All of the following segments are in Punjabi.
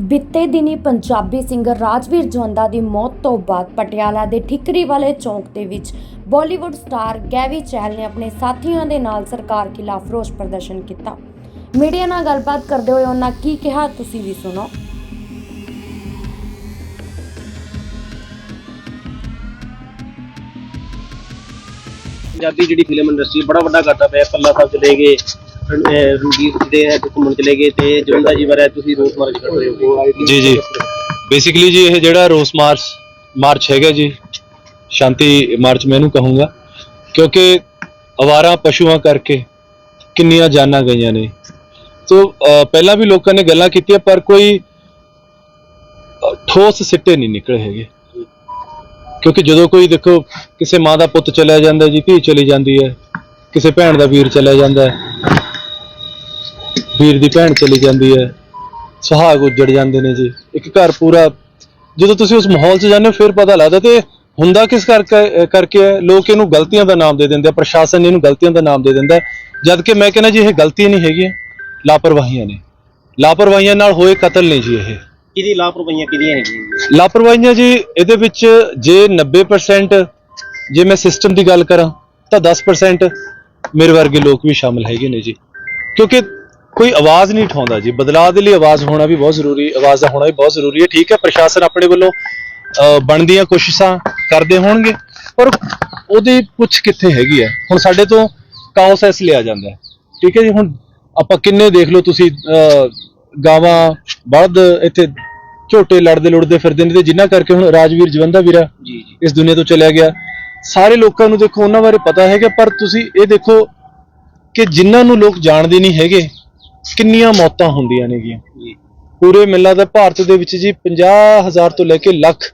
ਬੀਤੇ ਦਿਨੀ ਪੰਜਾਬੀ ਸਿੰਗਰ ਰਾਜਵੀਰ ਜਵੰਦਾ ਦੀ ਮੌਤ ਤੋਂ ਬਾਅਦ ਪਟਿਆਲਾ ਦੇ ਠਿਕਰੀ ਵਾਲੇ ਚੌਂਕ ਦੇ ਵਿੱਚ ਬਾਲੀਵੁੱਡ ਸਟਾਰ ਗੈਵੀ ਚਹਿਲ ਨੇ ਆਪਣੇ ਸਾਥੀਆਂ ਦੇ ਨਾਲ ਸਰਕਾਰ ਖਿਲਾਫ ਰੋਸ ਪ੍ਰਦਰਸ਼ਨ ਕੀਤਾ। ਮੀਡੀਆ ਨਾਲ ਗੱਲਬਾਤ ਕਰਦੇ ਹੋਏ ਉਹਨਾਂ ਕੀ ਕਿਹਾ, ਤੁਸੀਂ ਵੀ ਸੁਣੋ। ਪੰਜਾਬੀ ਜਿਹੜੀ ਫਿਲਮ ਇੰਡਸਟਰੀ, ਬੜਾ ਵੱਡਾ ਘਾਟਾ ਪਿਆ ਪੱਲਾ ਸਾਹਿਬ ਚਲੇ ਗਏ। ਰਣ- ਅਹ ਹੈ ਘੁੰਮਣ ਚਲੇ ਗਏ ਤੇ ਜਵੰਦਾ ਜੀ ਬਾਰੇ ਤੁਸੀਂ ਰੋਸ ਮਾਰਚ ਕਰ ਰਹੇ ਹੋ। ਜੀ ਜੀ। ਬੇਸਿਕਲੀ ਜੀ, ਇਹ ਜਿਹੜਾ ਰੋਸ ਮਾਰਚ ਮਾਰਚ ਹੈਗਾ ਜੀ, ਸ਼ਾਂਤੀ ਮਾਰਚ ਮੈਂ ਇਹਨੂੰ ਕਹੂੰਗਾ, ਕਿਉਂਕਿ ਅਵਾਰਾ ਪਸ਼ੂਆਂ ਕਰਕੇ ਕਿੰਨੀਆਂ ਜਾਨਾਂ ਗਈਆਂ ਨੇ। ਸੋ ਪਹਿਲਾਂ ਵੀ ਲੋਕਾਂ ਨੇ ਗੱਲਾਂ ਕੀਤੀਆਂ, ਪਰ ਕੋਈ ਠੋਸ ਸਿੱਟੇ ਨਹੀਂ ਨਿਕਲੇ ਹੈਗੇ। ਕਿਉਂਕਿ ਜਦੋਂ ਕੋਈ ਦੇਖੋ, ਕਿਸੇ ਮਾਂ ਦਾ ਪੁੱਤ ਚਲਿਆ ਜਾਂਦਾ ਜੀ, ਧੀ ਚਲੀ ਜਾਂਦੀ ਹੈ, ਕਿਸੇ ਭੈਣ ਦਾ ਵੀਰ ਚਲਿਆ ਜਾਂਦਾ ਹੈ ਵੀਰ ਦੀ ਭੈਣ ਚਲੀ ਜਾਂਦੀ ਹੈ ਸੁਹਾਗ ਉੱਜੜ ਜਾਂਦੇ ਨੇ ਜੀ। ਇੱਕ ਘਰ ਪੂਰਾ ਜਦੋਂ ਤੁਸੀਂ ਉਸ ਮਾਹੌਲ 'ਚ ਜਾਂਦੇ ਹੋ ਫਿਰ ਪਤਾ ਲੱਗਦਾ ਤੇ ਹੁੰਦਾ ਕਿਸ ਕਰਕੇ ਕਰਕੇ ਹੈ ਲੋਕ ਇਹਨੂੰ ਗਲਤੀਆਂ ਦਾ ਨਾਮ ਦੇ ਦਿੰਦੇ ਆ ਪ੍ਰਸ਼ਾਸਨ ਇਹਨੂੰ ਗਲਤੀਆਂ ਦਾ ਨਾਮ ਦੇ ਦਿੰਦਾ। ਜਦ ਕਿ ਮੈਂ ਕਹਿੰਦਾ ਜੀ ਇਹ ਗਲਤੀਆਂ ਨਹੀਂ ਹੈਗੀਆਂ ਲਾਪਰਵਾਹੀਆਂ ਨੇ। ਲਾਪਰਵਾਹੀਆਂ ਨਾਲ ਹੋਏ ਕਤਲ ਨੇ ਜੀ ਇਹ। ਕਿਹਦੀ ਲਾਪਰਵਾਹੀਆਂ ਕਿਹਦੀਆਂ ਹੈਗੀਆਂ ਲਾਪਰਵਾਹੀਆਂ ਜੀ ਇਹਦੇ ਵਿੱਚ ਜੇ 90% ਜੇ ਮੈਂ ਸਿਸਟਮ ਦੀ ਗੱਲ ਕਰਾਂ ਤਾਂ 10% ਮੇਰੇ ਵਰਗੇ ਲੋਕ ਵੀ ਸ਼ਾਮਲ ਹੈਗੇ ਨੇ ਜੀ। ਕਿਉਂਕਿ ਕੋਈ ਆਵਾਜ਼ ਨਹੀਂ ਉਠਾਉਂਦਾ ਜੀ। ਬਦਲਾਅ ਦੇ ਲਈ ਆਵਾਜ਼ ਹੋਣਾ ਵੀ ਬਹੁਤ ਜ਼ਰੂਰੀ ਆਵਾਜ਼ ਦਾ ਹੋਣਾ ਵੀ ਬਹੁਤ ਜ਼ਰੂਰੀ ਹੈ। ਠੀਕ ਹੈ ਪ੍ਰਸ਼ਾਸਨ ਆਪਣੇ ਵੱਲੋਂ ਬਣਦੀਆਂ ਕੋਸ਼ਿਸ਼ਾਂ ਕਰਦੇ ਹੋਣਗੇ। ਪਰ ਉਹਦੀ ਪੁੱਛ ਕਿੱਥੇ ਹੈਗੀ ਹੈ? ਹੁਣ ਸਾਡੇ ਤੋਂ ਕਾਉਸੈਸ ਲਿਆ ਜਾਂਦਾ ਹੈ। ਠੀਕ ਹੈ ਜੀ ਹੁਣ ਆਪਾਂ ਕਿੰਨੇ ਦੇਖ ਲਓ ਤੁਸੀਂ ਗਾਵਾਂ ਬਲਦ ਇੱਥੇ ਝੋਟੇ ਲੜਦੇ ਲੁੜਦੇ ਫਿਰਦੇ ਨੇ ਤੇ ਜਿਨ੍ਹਾਂ ਕਰਕੇ ਹੁਣ ਰਾਜਵੀਰ ਜਵੰਦਾ ਵੀਰਾ ਇਸ ਦੁਨੀਆ ਤੋਂ ਚਲਿਆ ਗਿਆ। ਸਾਰੇ ਲੋਕਾਂ ਨੂੰ ਦੇਖੋ ਉਹਨਾਂ ਬਾਰੇ ਪਤਾ ਹੈਗਾ ਪਰ ਤੁਸੀਂ ਇਹ ਦੇਖੋ ਕਿ ਜਿਨ੍ਹਾਂ ਨੂੰ ਲੋਕ ਜਾਣਦੇ ਨਹੀਂ ਹੈਗੇ ਕਿੰਨੀਆਂ ਮੌਤਾਂ ਹੁੰਦੀਆਂ ਨੇਗੀਆਂ? ਜੀ ਪੂਰੇ ਮਿਲਾ ਦਾ ਭਾਰਤ ਦੇ ਵਿੱਚ ਜੀ 50000 ਤੋਂ ਲੈ ਕੇ ਲੱਖ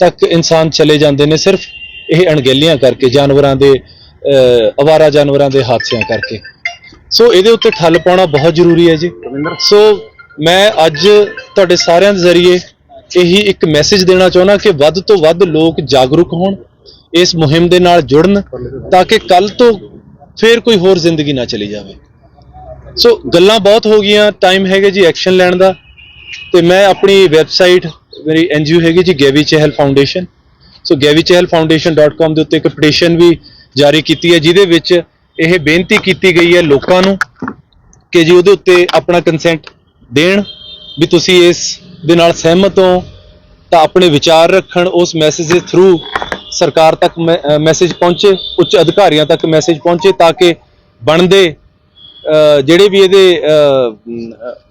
ਤੱਕ ਇਨਸਾਨ ਚਲੇ ਜਾਂਦੇ ਨੇ ਸਿਰਫ ਇਹ ਅਣਗਹਿਲੀਆਂ ਕਰਕੇ ਜਾਨਵਰਾਂ ਦੇ ਅਵਾਰਾ ਜਾਨਵਰਾਂ ਦੇ ਹਾਦਸਿਆਂ ਕਰਕੇ। ਸੋ ਇਹਦੇ ਉੱਤੇ ਠੱਲ ਪਾਉਣਾ ਬਹੁਤ ਜ਼ਰੂਰੀ ਹੈ ਜੀ। ਸੋ ਮੈਂ ਅੱਜ ਤੁਹਾਡੇ ਸਾਰਿਆਂ ਦੇ ਜ਼ਰੀਏ ਇਹੀ ਇੱਕ ਮੈਸੇਜ ਦੇਣਾ ਚਾਹੁੰਦਾ ਕਿ ਵੱਧ ਤੋਂ ਵੱਧ ਲੋਕ ਜਾਗਰੂਕ ਹੋਣ ਇਸ ਮੁਹਿੰਮ ਦੇ ਨਾਲ ਜੁੜਨ ਤਾਂ ਕਿ ਕੱਲ ਤੋਂ ਫੇਰ ਕੋਈ ਹੋਰ ਜ਼ਿੰਦਗੀ ਨਾ ਚਲੀ ਜਾਵੇ। ਸੋ ਗੱਲਾਂ ਬਹੁਤ ਹੋ ਗਈਆਂ ਟਾਈਮ ਹੈਗਾ ਜੀ ਐਕਸ਼ਨ ਲੈਣ ਦਾ। ਤੇ ਮੈਂ ਆਪਣੀ ਵੈਬਸਾਈਟ ਮੇਰੀ ਐਨਜੀਓ ਹੈਗੀ ਜੀ ਗੈਵੀ ਚਹਿਲ ਫਾਊਂਡੇਸ਼ਨ ਸੋ gavichahalfoundation.com ਦੇ ਉੱਤੇ ਇੱਕ ਪਟੀਸ਼ਨ ਵੀ ਜਾਰੀ ਕੀਤੀ ਹੈ, ਜਿਹਦੇ ਵਿੱਚ ਇਹ ਬੇਨਤੀ ਕੀਤੀ ਗਈ ਹੈ ਲੋਕਾਂ ਨੂੰ ਕਿ ਜੀ ਉਹਦੇ ਉੱਤੇ ਆਪਣਾ ਕੰਸੈਂਟ ਦੇਣ, ਵੀ ਤੁਸੀਂ ਇਸ ਦੇ ਨਾਲ ਸਹਿਮਤ ਹੋ, ਤਾਂ ਆਪਣੇ ਵਿਚਾਰ ਰੱਖਣ, ਉਸ ਮੈਸੇਜ ਦੇ ਥਰੂ ਸਰਕਾਰ ਤੱਕ ਮੈਸੇਜ ਪਹੁੰਚੇ, ਉੱਚ ਅਧਿਕਾਰੀਆਂ ਤੱਕ ਮੈਸੇਜ ਪਹੁੰਚੇ, ਤਾਂ ਕਿ ਬਣਦੇ ਜਿਹੜੇ ਵੀ ਇਹਦੇ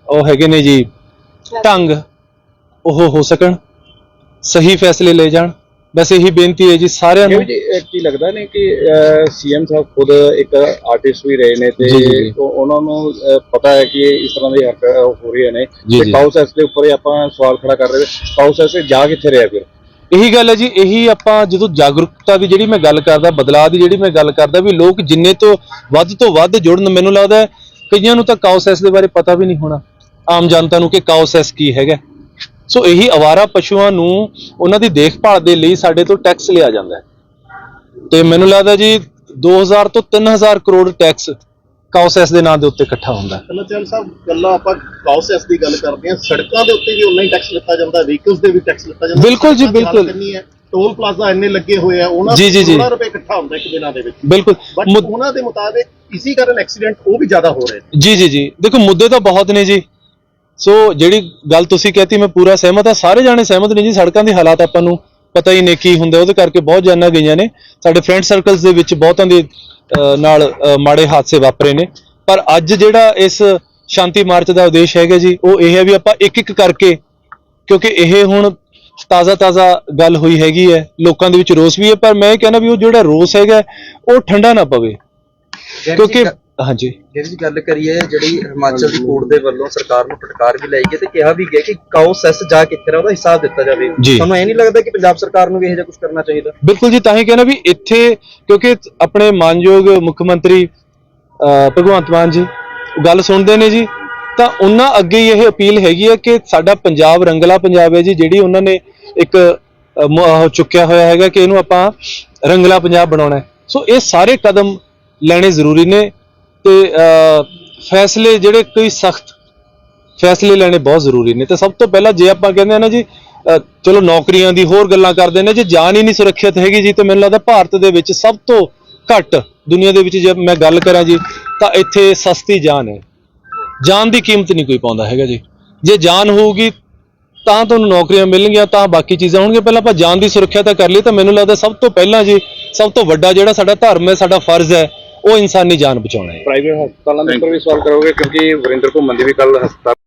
ਉਹ ਹੈਗੇ ਨੇ ਜੀ ਢੰਗ ਉਹ ਹੋ ਸਕਣ ਸਹੀ ਫੈਸਲੇ ਲੈ ਜਾਣ। ਬਸ ਇਹੀ ਬੇਨਤੀ ਹੈ ਜੀ ਸਾਰਿਆਂ ਨੂੰ। ਜੀ ਕੀ ਲੱਗਦਾ ਨੇ ਕਿ ਸੀਐਮ ਸਾਹਿਬ ਖੁਦ ਇੱਕ ਆਰਟਿਸਟ ਵੀ ਰਹੇ ਨੇ ਤੇ ਉਹਨਾਂ ਨੂੰ ਪਤਾ ਹੈ ਕਿ ਇਸ ਤਰ੍ਹਾਂ ਦੇ ਹਰਕਤ ਹੋ ਰਹੀਆਂ ਨੇ। ਤੇ ਜੀ। ਕਾਉਸੈਸ ਦੇ ਉੱਪਰ ਆਪਾਂ ਸਵਾਲ ਖੜਾ ਕਰ ਰਹੇ ਹਾਂ। ਕਾਉਸੈਸ ਜਾ ਕਿੱਥੇ ਰਿਹਾ ਫਿਰ? ਇਹੀ ਗੱਲ ਹੈ ਜੀ, ਇਹੀ ਆਪਾਂ ਜਦੋਂ ਜਾਗਰੂਕਤਾ ਦੀ ਜਿਹੜੀ ਮੈਂ ਗੱਲ ਕਰਦਾ, ਬਦਲਾਅ ਦੀ ਜਿਹੜੀ ਮੈਂ ਗੱਲ ਕਰਦਾ, ਵੀ ਲੋਕ ਜਿੰਨੇ ਤੋਂ ਵੱਧ ਤੋਂ ਵੱਧ ਜੁੜਨ, ਮੈਨੂੰ ਲੱਗਦਾ ਕਈਆਂ ਨੂੰ ਤਾਂ ਕਾਉਸੈਸ ਦੇ ਬਾਰੇ ਪਤਾ ਵੀ ਨਹੀਂ ਹੋਣਾ। ਆਮ ਜਨਤਾ ਨੂੰ ਕਿ ਕਾਉਸੈਸ ਕੀ ਹੈਗਾ। ਸੋ ਇਹੀ ਅਵਾਰਾ ਪਸ਼ੂਆਂ ਨੂੰ ਉਹਨਾਂ ਦੀ ਦੇਖਭਾਲ ਦੇ ਲਈ ਸਾਡੇ ਤੋਂ ਟੈਕਸ ਲਿਆ ਜਾਂਦਾ ਹੈ। ਤੇ ਮੈਨੂੰ ਲੱਗਦਾ ਜੀ 2000 ਤੋਂ 3000 ਕਰੋੜ ਟੈਕਸ ਕਾਉਸੈਸ ਦੇ ਨਾਂ ਦੇ ਉੱਤੇ ਇਕੱਠਾ ਹੁੰਦਾ। ਹੈ ਕਲਚਲ ਸਾਹਿਬ ਗੱਲਾਂ ਆਪਾਂ ਕਾਉਸੈਸ ਦੀ ਗੱਲ ਕਰਦੇ ਹਾਂ। ਸੜਕਾਂ ਦੇ ਉੱਤੇ ਵੀ ਉਨਾ ਹੀ ਟੈਕਸ ਲਿੱਤਾ ਜਾਂਦਾ ਵਹੀਕਲਸ ਦੇ ਵੀ ਟੈਕਸ ਲਿੱਤਾ ਜਾਂਦਾ। ਬਿਲਕੁਲ ਜੀ, ਦੀ ਬਿਲਕੁਲ। ਟੋਲ ਪਲਾਜ਼ਾ ਇੰਨੇ ਲੱਗੇ ਹੋਏ ਆ ਉਹਨਾਂ ਜੀ। ਕਰੋੜਾਂ ਰੁਪਏ ਇਕੱਠਾ ਹੁੰਦਾ ਇੱਕ ਦਿਨਾਂ ਦੇ ਵਿੱਚ। ਬਿਲਕੁਲ। ਬਟ ਉਹਨਾਂ ਦੇ ਮੁਤਾਬਿਕ ਇਸੇ ਕਾਰਨ ਐਕਸੀਡੈਂਟ ਉਹ ਵੀ ਜ਼ਿਆਦਾ ਹੋ ਰਹੇ ਨੇ। ਜੀ ਜੀ ਜੀ। ਦੇਖੋ ਮੁੱਦੇ ਤਾਂ ਬਹੁਤ ਨੇ ਜੀ। ਸੋ ਜਿਹੜੀ ਗੱਲ ਤੁਸੀਂ ਕਹਤੀ ਮੈਂ ਪੂਰਾ ਸਹਿਮਤ ਹਾਂ। ਸਾਰੇ ਜਾਣੇ ਸਹਿਮਤ ਨੇ ਜੀ ਸੜਕਾਂ ਦੇ ਹਾਲਾਤ ਆਪਾਂ ਨੂੰ ਪਤਾ ਹੀ ਨਹੀਂ ਕੀ ਹੁੰਦਾ, ਉਹਦੇ ਕਰਕੇ ਬਹੁਤ ਜਾਨਾਂ ਗਈਆਂ ਨੇ। ਸਾਡੇ ਫਰੈਂਡ ਸਰਕਲਸ ਦੇ ਵਿੱਚ ਬਹੁਤਾਂ ਦੇ ਨਾਲ ਮਾੜੇ ਹਾਦਸੇ ਵਾਪਰੇ ਨੇ। ਪਰ ਅੱਜ ਜਿਹੜਾ ਇਸ ਸ਼ਾਂਤੀ ਮਾਰਚ ਦਾ ਉਦੇਸ਼ ਹੈਗਾ ਜੀ, ਉਹ ਇਹ ਹੈ ਵੀ ਆਪਾਂ ਇੱਕ ਇੱਕ ਕਰਕੇ, ਕਿਉਂਕਿ ਇਹ ਹੁਣ ਤਾਜ਼ਾ ਤਾਜ਼ਾ ਗੱਲ ਹੋਈ ਹੈਗੀ ਹੈ। ਲੋਕਾਂ ਦੇ ਵਿੱਚ ਰੋਸ ਵੀ ਹੈ, ਪਰ ਮੈਂ ਇਹ ਕਹਿੰਦਾ ਵੀ ਉਹ ਜਿਹੜਾ ਰੋਸ ਹੈਗਾ, ਉਹ ਠੰਡਾ ਨਾ ਪਵੇ। ਕਿਉਂਕਿ ਹਾਂਜੀ। ਜਿਹੜੀ ਗੱਲ ਕਰੀਏ ਜਿਹੜੀ ਹਿਮਾਚਲ ਦੀ ਕੋਰਟ ਦੇ ਵੱਲੋਂ ਸਰਕਾਰ ਨੂੰ ਫਟਕਾਰ ਵੀ ਲਾਈ ਗਈ ਤੇ ਕਿਹਾ ਵੀ ਗਿਆ ਕਿ ਕਾਉ ਸੈਸ ਜਾ ਕਿੱਥੇ ਰਿਹਾ ਉਹਦਾ ਹਿਸਾਬ ਦਿੱਤਾ ਜਾਵੇ। ਤੁਹਾਨੂੰ ਇਹ ਨਹੀਂ ਲੱਗਦਾ ਕਿ ਪੰਜਾਬ ਸਰਕਾਰ ਨੂੰ ਵੀ ਇਹੋ ਜਿਹਾ ਕੁਝ ਕਰਨਾ ਚਾਹੀਦਾ? ਬਿਲਕੁਲ ਜੀ ਤਾਂ ਹੀ ਕਹਿੰਦਾ ਵੀ ਇੱਥੇ ਕਿਉਂਕਿ ਆਪਣੇ ਮਾਨਯੋਗ ਮੁੱਖ ਮੰਤਰੀ ਭਗਵੰਤ ਮਾਨ ਜੀ ਗੱਲ ਸੁਣਦੇ ਨੇ ਜੀ ਤਾਂ ਉਹਨਾਂ ਅੱਗੇ ਇਹ ਅਪੀਲ ਹੈਗੀ ਹੈ ਕਿ ਸਾਡਾ ਪੰਜਾਬ ਰੰਗਲਾ ਪੰਜਾਬ ਹੈ ਜੀ ਜਿਹੜੀ ਉਹਨਾਂ ਨੇ ਇੱਕ ਚੁੱਕਿਆ ਹੋਇਆ ਹੈਗਾ ਕਿ ਇਹਨੂੰ ਆਪਾਂ ਰੰਗਲਾ ਪੰਜਾਬ ਬਣਾਉਣਾ ਸੋ ਇਹ ਸਾਰੇ ਕਦਮ ਲੈਣੇ ਜ਼ਰੂਰੀ ਨੇ ਤੇ ਫੈਸਲੇ ਜਿਹੜੇ ਕੋਈ ਸਖਤ ਫੈਸਲੇ ਲੈਣੇ ਬਹੁਤ ਜ਼ਰੂਰੀ ਨੇ। ਤੇ ਸਭ ਤੋਂ ਪਹਿਲਾਂ ਜੇ ਆਪਾਂ ਕਹਿੰਦੇ ਆ ਨਾ ਜੀ ਚਲੋ ਨੌਕਰੀਆਂ ਦੀ ਹੋਰ ਗੱਲਾਂ ਕਰਦੇ ਨੇ, ਜੇ ਜਾਨ ਹੀ ਨਹੀਂ ਸੁਰੱਖਿਅਤ ਹੈਗੀ ਜੀ, ਤਾਂ ਮੈਨੂੰ ਲੱਗਦਾ ਭਾਰਤ ਦੇ ਵਿੱਚ ਸਭ ਤੋਂ ਘੱਟ ਦੁਨੀਆ ਦੇ ਵਿੱਚ ਜੇ ਮੈਂ ਗੱਲ ਕਰਾਂ ਜੀ, ਤਾਂ ਇੱਥੇ ਸਸਤੀ ਜਾਨ ਹੈ। ਜਾਨ ਦੀ ਕੀਮਤ ਨਹੀਂ ਕੋਈ ਪਾਉਂਦਾ ਹੈਗਾ ਜੀ। ਜੇ ਜਾਨ ਹੋਊਗੀ, ਤਾਂ ਤੁਹਾਨੂੰ ਨੌਕਰੀਆਂ ਮਿਲਣਗੀਆਂ, ਤਾਂ ਬਾਕੀ ਚੀਜ਼ਾਂ ਹੋਣਗੀਆਂ। ਪਹਿਲਾਂ ਆਪਾਂ ਜਾਨ ਦੀ ਸੁਰੱਖਿਆ ਤਾਂ ਕਰ ਲਈ, ਤਾਂ ਮੈਨੂੰ ਲੱਗਦਾ ਸਭ ਤੋਂ ਪਹਿਲਾਂ ਜੀ, ਸਭ ਤੋਂ ਵੱਡਾ ਜਿਹੜਾ ਸਾਡਾ ਧਰਮ ਹੈ, ਸਾਡਾ ਫਰਜ਼ ਹੈ ਉਹ ਇਨਸਾਨੀ ਜਾਨ ਬਚਾਉਣਾ ਹੈ। ਪ੍ਰਾਈਵੇਟ ਹਸਪਤਾਲਾਂ ਦੇ ਉੱਪਰ ਵੀ ਸਵਾਲ ਕਰੋਗੇ ਕਿਉਂਕਿ ਵਰਿੰਦਰ ਘੁੰਮਣ ਦੀ ਵੀ ਕੱਲ ਹਸਪਤਾਲ